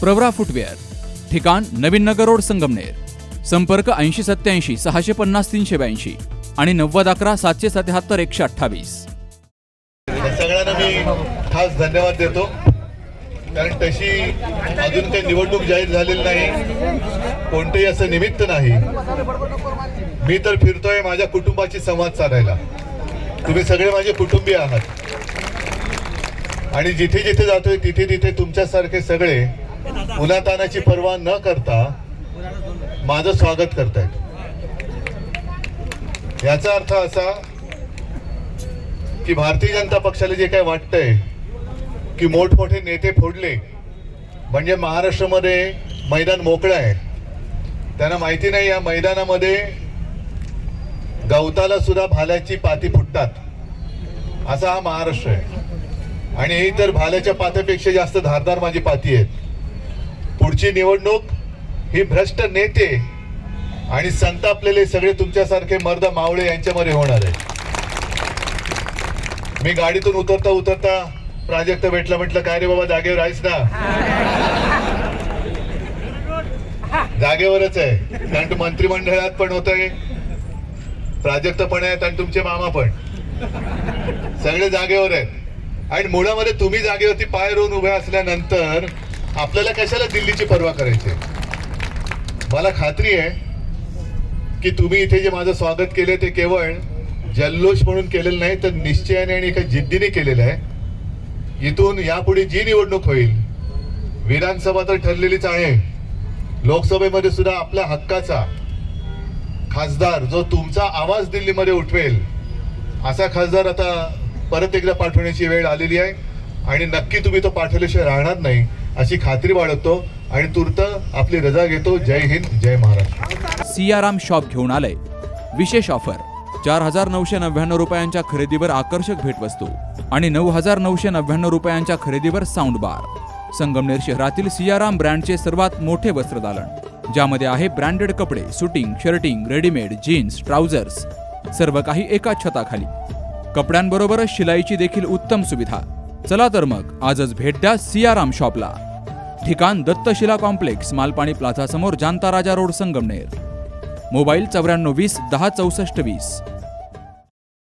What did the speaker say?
Pravara footwear ठिकाण नवीन नगर road Sangamner संपर्क ऐंशी सत्याऐंशी सहाशे पन्नास तीनशे ब्याऐंशी आणि नव्वद अकरा सातशे सत्याहत्तर एकशे अठ्ठावीस. सगळ्यांना मी खास धन्यवाद देतो. कारण तशी अजून काही निवडणूक जाहीर झालेली नाही. कोणतेही असं निमित्त नाही. मी तर फिरतोय माझ्या कुटुंबाची संवाद साधायला. तुम्ही सगळे माझे कुटुंबीय आहात. आणि जिथे जिथे जातोय तिथे तिथे तुमच्यासारखे सगळे उन्हातानाची पर्वा न करता माझं स्वागत करतायत. याचा अर्थ असा की भारतीय जनता पक्षाला जे काय वाटतंय की मोठमोठे नेते फोडले म्हणजे महाराष्ट्रामध्ये मैदान मोकळं आहे. त्यांना माहिती नाही या मैदानामध्ये गवताला सुद्धा भाल्याची पाती फुटतात. असा हा महाराष्ट्र आहे. आणि ही तर भाल्याच्या पात्यापेक्षा जास्त धारदार माझी पाती आहेत. पुढची निवडणूक ही भ्रष्ट नेते आणि संतापलेले सगळे तुमच्यासारखे मर्द मावळे यांच्यामध्ये होणार आहे. मी गाडीतून उतरता उतरता प्राजक्त भेटला म्हटलं काय रे बाबा जागेवर आहेस ना? जागेवरच आहे. कारण मंत्रिमंडळात पण होतय प्राजक्त पण आहेत आणि तुमचे मामा पण. सगळे जागेवर आहेत. आणि मुळामध्ये तुम्ही जागेवरती पाय रोवून उभे असल्यानंतर आपल्याला कशाला दिल्लीची पर्वा करायची? मला खात्री आहे की तुम्ही इथे जे माझं स्वागत केले ते केवळ जल्लोष म्हणून केलेलं नाही तर निश्चयाने आणि एका जिद्दीने केलेलं आहे. इथून यापुढे जी निवडणूक होईल विधानसभा तर ठरलेलीच आहे. लोकसभेमध्ये सुद्धा आपल्या हक्काचा खासदार जो तुमचा आवाज दिल्लीमध्ये उठवेल असा खासदार आता परत एकदा पाठवण्याची वेळ आलेली आहे. आणि नक्की तुम्ही तो पाठवल्याशिवाय राहणार नाही. अशी खात्री बाळगतो आणि तूर्त आपली रजा घेतो. जय हिंद जय महाराष्ट्र. सियाराम शॉप घेऊन आलंय. विशेष ऑफर. चार हजार नऊशे नव्याण्णव रुपयांच्या खरेदीवर आकर्षक भेटवस्तू आणि नऊ हजार नऊशे नव्याण्णव रुपयांच्या खरेदीवर साऊंड बार संगमनेर शहरातील सियाराम ब्रँडचे सर्वात मोठे वस्त्रदालन ज्यामध्ये आहे ब्रँडेड कपडे suiting shirting readymade jeans trousers सर्व काही एका छताखाली. कपड्यांबरोबरच शिलाईची देखील उत्तम सुविधा. चला तर मग आजच भेट द्या सियाराम शॉपला. ठिकाण दत्तशिला कॉम्प्लेक्स मालपाणी प्लाझासमोर जानता जांता राजा रोड संगमनेर. मोबाईल चौऱ्याण्णव वीस दहा चौसष्ट वीस.